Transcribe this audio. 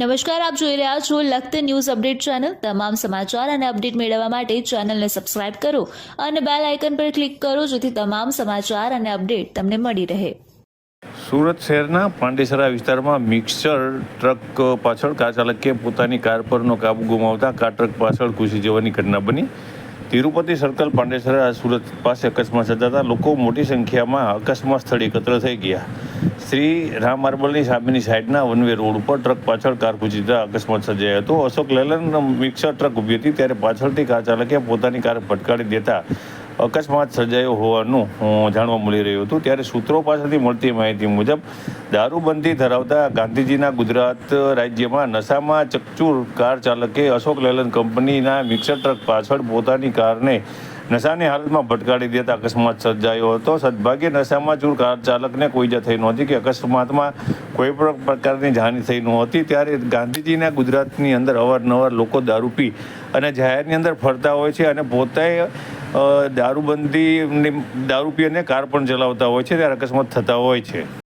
નમસ્કાર, આપ જોઈ રહ્યા છો લખત ન્યૂઝ અપડેટ ચેનલ. તમામ સમાચાર અને અપડેટ મેળવવા માટે ચેનલને સબસ્ક્રાઇબ કરો અને બેલ આઇકન પર ક્લિક કરો જેથી તમામ સમાચાર અને અપડેટ તમને મળી રહે. સુરત શહેરના પાંડેસરા વિસ્તારમાં મિક્સર ટ્રક પાછળ કાર ચાલકે પોતાની કાર પરનો કાબુ ગુમાવતા કાર ટ્રક પાછળ ઘૂસી જવાની ઘટના બની. તિરુપતિ સર્કલ પાંડેસરા સુરત પાસે અકસ્માત સર્જાતા લોકો મોટી સંખ્યામાં અકસ્માત સ્થળે એકત્ર થઈ ગયા. શ્રી રામ માર્બલની સામેની સાઈડના વનવે રોડ ઉપર ટ્રક પાછળ કાર ઘૂસી અકસ્માત સર્જાયો હતો. અશોક લેલન મિક્સર ટ્રક ઊભી હતી, ત્યારે પાછળથી કાર ચાલકે પોતાની કાર ભટકાડી દેતા અકસ્માત સર્જાયો હોવાનું જાણવા મળી રહ્યું હતું. ત્યારે સૂત્રો પાસેથી મળતી માહિતી મુજબ, દારૂબંધી ધરાવતા ગાંધીજીના ગુજરાત રાજ્યમાં નશામાં ચકચૂર કાર ચાલકે અશોક લેલન કંપનીના મિક્સર ટ્રક પાછળ પોતાની કારને નશાની હાલતમાં ભટકાડી દેતા અકસ્માત સર્જાયો હતો. સદભાગ્યે નશામાં ચૂર કાર ચાલકને કોઈ ઈજા થઈ નહોતી કે અકસ્માતમાં કોઈ પણ પ્રકારની જાની થઈ નહોતી. ત્યારે ગાંધીજીના ગુજરાતની અંદર અવારનવાર લોકો દારૂ પી અને જાહેરની અંદર ફરતા હોય છે અને પોતે અ, દારૂબંધી દારૂ પી અને કાર પણ ચલાવતા હોય છે ત્યારે અકસ્માત થતા હોય છે.